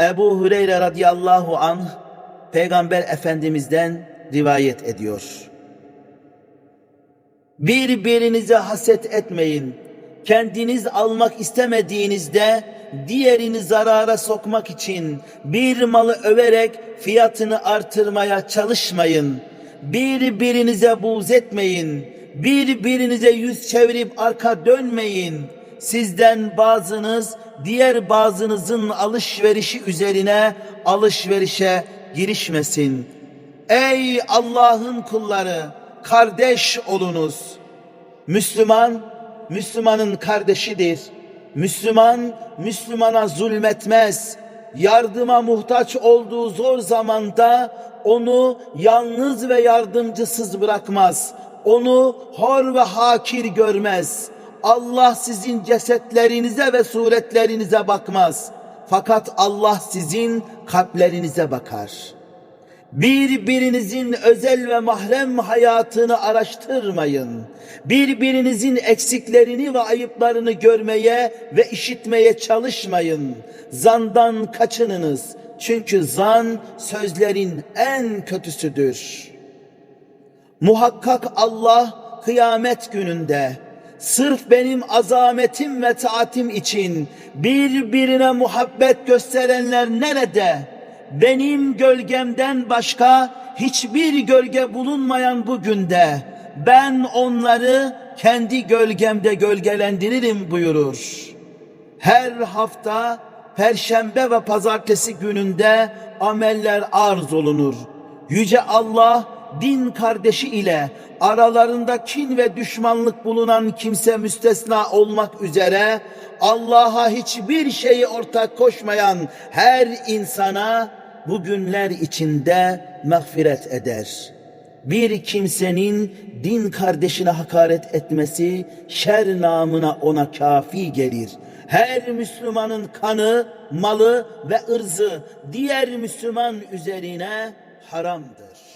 Ebu Hureyre radıyallahu anh Peygamber Efendimiz'den rivayet ediyor. Birbirinize haset etmeyin. Kendiniz almak istemediğinizde diğerini zarara sokmak için bir malı överek fiyatını artırmaya çalışmayın. Birbirinize buğz etmeyin. Birbirinize yüz çevirip arka dönmeyin. Sizden bazınız diğer bazınızın alışverişi üzerine alışverişe girişmesin. Ey Allah'ın kulları, kardeş olunuz. Müslüman, Müslümanın kardeşidir. Müslüman, Müslümana zulmetmez. Yardıma muhtaç olduğu zor zamanda onu yalnız ve yardımcısız bırakmaz. Onu hor ve hakir görmez. Allah sizin cesetlerinize ve suretlerinize bakmaz. Fakat Allah sizin kalplerinize bakar. Birbirinizin özel ve mahrem hayatını araştırmayın. Birbirinizin eksiklerini ve ayıplarını görmeye ve işitmeye çalışmayın. Zandan kaçınınız. Çünkü zan sözlerin en kötüsüdür. Muhakkak Allah kıyamet gününde sırf benim azametim ve taatim için birbirine muhabbet gösterenler nerede? Benim gölgemden başka hiçbir gölge bulunmayan bu günde ben onları kendi gölgemde gölgelendiririm buyurur. Her hafta perşembe ve pazartesi gününde ameller arz olunur. Yüce Allah din kardeşi ile aralarında kin ve düşmanlık bulunan kimse müstesna olmak üzere Allah'a hiçbir şeyi ortak koşmayan her insana bu günler içinde mağfiret eder. Bir kimsenin din kardeşine hakaret etmesi şer namına ona kafi gelir. Her Müslümanın kanı, malı ve ırzı diğer Müslüman üzerine haramdır.